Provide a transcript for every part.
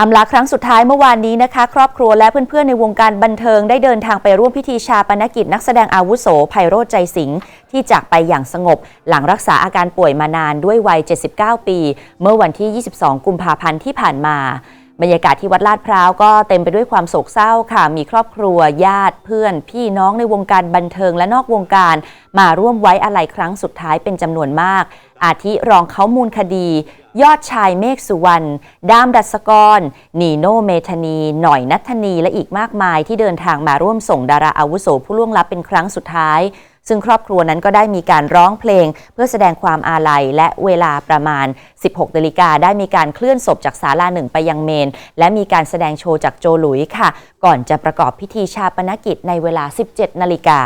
อำลาครั้งสุดท้ายเมื่อวานนี้นะคะ ครอบครัวและเพื่อนๆ ในวงการบันเทิงได้เดินทางไปร่วมพิธีชาปนกิจนักแสดงอาวุโสไพโรจน์ใจสิงห์ที่จากไปอย่างสงบ หลังรักษาอาการป่วยมานานด้วยวัย 79 ปี เมื่อวันที่ 22 กุมภาพันธ์ที่ผ่านมา บรรยากาศที่วัดลาดพร้าวก็เต็มไปด้วยความโศกเศร้าค่ะ มีครอบครัวญาติเพื่อน พี่น้องในวงการบันเทิงและนอกวงการ มาร่วมไว้อาลัยครั้งสุดท้ายเป็นจำนวนมาก อาทิรองเขามูลคดี ยอดชายเมฆสุวรรณดามดัสกร นีโนเมธานี หน่อยนัทนีและอีกมากมายที่เดินทางมาร่วมส่งดาราอาวุโสผู้ล่วงลับเป็นครั้งสุดท้าย ซึ่งครอบครัวนั้นก็ได้มีการร้องเพลง เพื่อแสดงความอาลัย และเวลาประมาณ 16นาฬิกาได้มีการเคลื่อนศพจากศาลาหนึ่งไปยังเมน และมีการแสดงโชว์จากโจหลุยค่ะ ก่อนจะประกอบพิธีชาปนกิจในเวลา 17นาฬิกา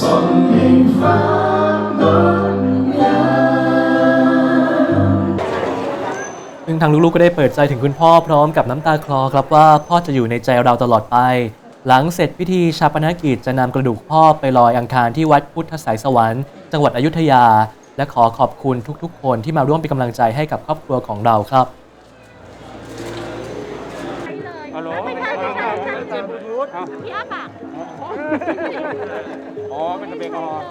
ส่องให้ฟ้างดงามซึ่งทางลูกๆก็ได้เปิดใจถึงคุณพ่อพร้อมกับน้ำตาคลอครับว่าพ่อจะอยู่ในใจเราตลอดไป หลังเสร็จพิธีชาปนกิจจะนำกระดูกพ่อไปลอยอังคารที่วัดพุทธสายสวรรค์จังหวัดอยุธยา และขอขอบคุณทุกๆ คนที่มาร่วมเป็นกำลังใจให้กับครอบครัวของเราครับ ฮัลโหล ไม่ใช่ไม่ใช่ไม่ใช่ พี่อ้าปากอ๋อเป็นแอลกอฮอล์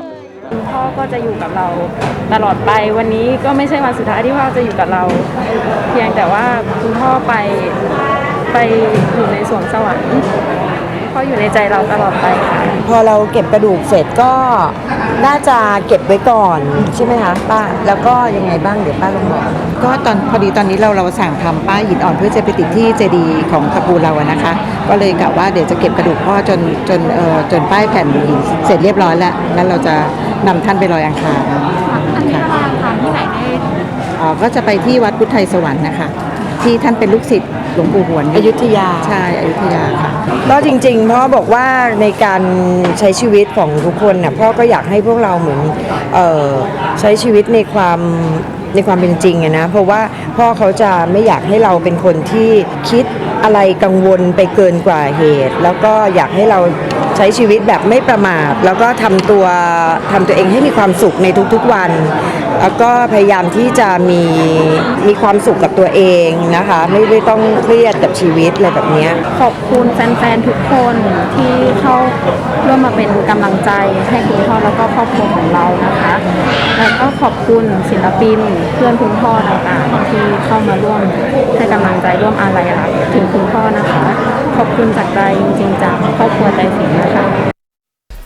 คุณพ่อก็จะอยู่กับเราตลอดไปวันนี้ก็ไม่ใช่วันสุดท้ายที่พ่อจะอยู่กับเรา เพียงแต่ว่าคุณพ่อไปไปอยู่ในสวงสวรรค์ พ่ออยู่ในใจเราตลอดไปค่ะพอเราเก็บกระดูกเสร็จก็น่าจะเก็บไว้ก่อนใช่ไหมคะป้าแล้วก็ยังไงบ้างเดี๋ยวป้าลองบอกก็ตอนพอดีตอนนี้เราเราสั่งทำป้ายหินอ่อนเพื่อจะไปติดที่เจดีย์ของตระกูลเราอะนะคะ ก็เลยกะว่าเดี๋ยวจะเก็บกระดูกพ่อจนจนเอ่อจนป้ายแผ่นหินเสร็จเรียบร้อยแล้วแล้วเราจะนำท่านไปลอยอังคารอันนี้เราทางที่ไหนได้ เอ่อก็จะไปที่วัดพุทธไทยสวรรค์นะคะ ที่ท่านเป็นลูกศิษย์หลวงปู่หวนอยุธยา ใช่อยุธยาค่ะ ก็จริงๆพ่อบอกว่าในการใช้ชีวิตของทุกคนน่ะพ่อก็อยากให้พวกเราเหมือนเออใช้ชีวิตในความ ในความเป็นจริงนะเพราะว่าพ่อเขาจะไม่อยากให้เราเป็นคนที่คิดอะไรกังวลไปเกินกว่าเหตุ แล้วก็อยากให้เราใช้ชีวิตแบบไม่ประมาท แล้วก็ทำตัวทำตัวเองให้มีความสุขในทุกๆวัน แล้วก็พยายามที่จะมีมีความสุขกับตัวเองนะคะ ไม่ไม่ต้องเครียดกับชีวิตอะไรแบบนี้ขอบคุณแฟนๆทุกคนที่เข้า มมาเป็นกำลังใจให้คุณพ่อแล้วก็ครอบครัวของเรานะคะ แล้วก็ขอบคุณศิลปินเพื่อนคุณพ่อต่างๆที่เข้ามาร่วมให้กำลังใจร่วมอาลัยรักถึงคุณพ่อนะคะ ขอบคุณจากใจจริงๆจากครอบครัวใจสิงห์นะคะ